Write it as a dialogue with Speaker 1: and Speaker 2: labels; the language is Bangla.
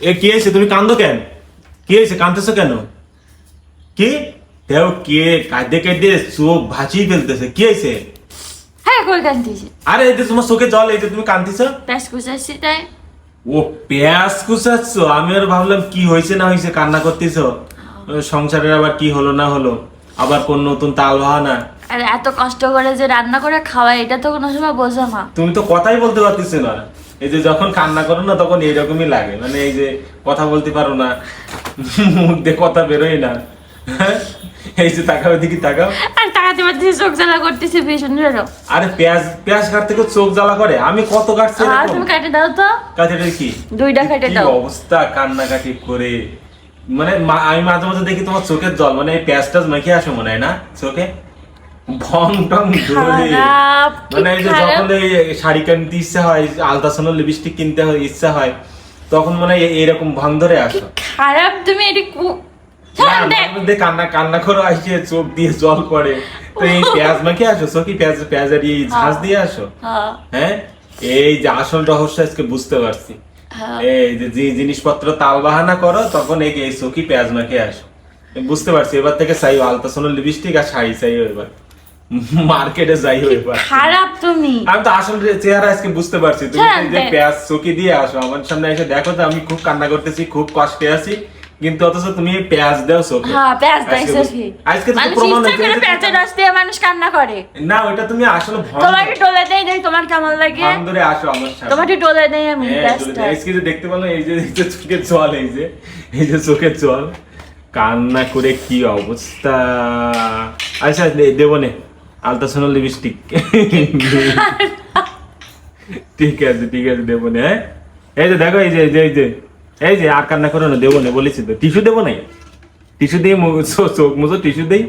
Speaker 1: এ কি হয়েছে? তুমি কান্দো কেন? কি হয়েছে? কান্দতেছো কেন? কি? দেও কে কাঁদে কাঁদে চোখ ভাসিয়ে ফেলতেছে। কি হয়েছে?
Speaker 2: হ্যাঁ কই
Speaker 1: আরে এই যে তোমার চোখে জল এই যে তুমি কান্দিছো
Speaker 2: প্যাস কুচাচ্ছি তাই।
Speaker 1: ও পেঁয়াজ কুচাচ্ছ? আমি আর ভাবলাম কি হয়েছে না হয়েছে কান্না করতেছো। সংসারের আবার কি হলো না হলো? আবার কোন নতুন তাল বাহানা?
Speaker 2: আর এত কষ্ট করে যে রান্না করে খাওয়াই এটা তো কোনো সময় বোঝো না।
Speaker 1: তুমি তো কথাই বলতে পারতেছো না। এই যে যখন কান্না করো না তখন এইরকমই লাগে। মানে এই যে কথা বলতে পারো না মুখ দিয়ে কথা বেরোয় না। হ্যাঁ? এই যে তাকাও দিকে তাকাও।
Speaker 2: আর টাকাতে পারতেছি চোখ জ্বালা করতেছি ভীষণ জোরো।
Speaker 1: আরে পেঁয়াজ পেঁয়াজ কাটতে চোখ জ্বালা করে? আমি কত কাটছি
Speaker 2: আর তুমি কাটে দাও তো।
Speaker 1: কাটেটা কি?
Speaker 2: দুইটা কেটে দাও।
Speaker 1: অবস্থা করে। মানে আমি মাঝে মাঝে দেখি তোমার চোখের জল মানে এই পেঁয়াজ টাজ মেখে আসো মনে হয় না? চোখে? ভং টং মানে এই যে যখন এই শাড়ি কিনতে ইচ্ছা হয় আলতাসনের লিপস্টিক কিনতে হয় ইচ্ছা হয় তখন মানে এইরকম ভং ধরে আসো।
Speaker 2: খারাপ তুমি এটি কু-
Speaker 1: না,
Speaker 2: ছাড় দে।
Speaker 1: মাঝে মধ্যে কান্না কান্না করে আসছে চোখ দিয়ে জল পড়ে। তো এই পেঁয়াজ মেখে আসো চোখে পেঁয়াজ পেঁয়াজের এই ঝাঁজ দিয়ে আসো।
Speaker 2: হ্যাঁ,
Speaker 1: হ্যাঁ? এই যে আসল রহস্য আজকে বুঝতে পারছি।
Speaker 2: হ্যাঁ।
Speaker 1: এই যে জিনিসপত্র তাল বাহানা করো তখন এই চোখি পেঁয়াজ মাখে আসো। বুঝতে পারছি এবার থেকে চাইও আলতাসনের লিপস্টিক আর শাড়ি চাই এবার। মার্কেটে যাইও এবার
Speaker 2: খারাপ তুমি।
Speaker 1: আমি তো আসল চেহারা আজকে বুঝতে পারছি। তুমি
Speaker 2: হ্যাঁ,
Speaker 1: যে পেঁয়াজ দিয়ে আসো আমার সামনে এসে দেখো তো আমি খুব কান্না করতেছি খুব কষ্টে আছি কিন্তু অথচ তুমি পেঁয়াজ দাও চোখে।
Speaker 2: হ্যাঁ পেঁয়াজ
Speaker 1: আজকে আজকে তো প্রমাণ
Speaker 2: ইচ্ছা
Speaker 1: হয়েছে
Speaker 2: পেঁয়াজের রস দিয়ে মানুষ কান্না করে।
Speaker 1: না ওটা তুমি আসলে ভং
Speaker 2: তোমাকে ডলে দেয় দেয় তোমার কেমন লাগে?
Speaker 1: ধরে আসো আমার সামনে।
Speaker 2: তোমাকে ডলে দেয় আমি
Speaker 1: হ্যাঁ, চলে যায়। আজকে যে দেখতে পেলাম এই যে এই যে চোখের জল এই যে এই যে চোখের জল। কান্না করে কি অবস্থা? আচ্ছা দেবো নে। আলট্রাসোনাল লিপস্টিক। ঠিক আছে ঠিক আছে, দেবো নে হ্যাঁ? এই যে দেখো, এই যে এই যে এই যে এই যে, আর কান্না করো না, দেবো না, বলেছি তো। টিস্যু দেবো নাই টিস্যু দিয়ে চোখ মুছো টিস্যু দেই?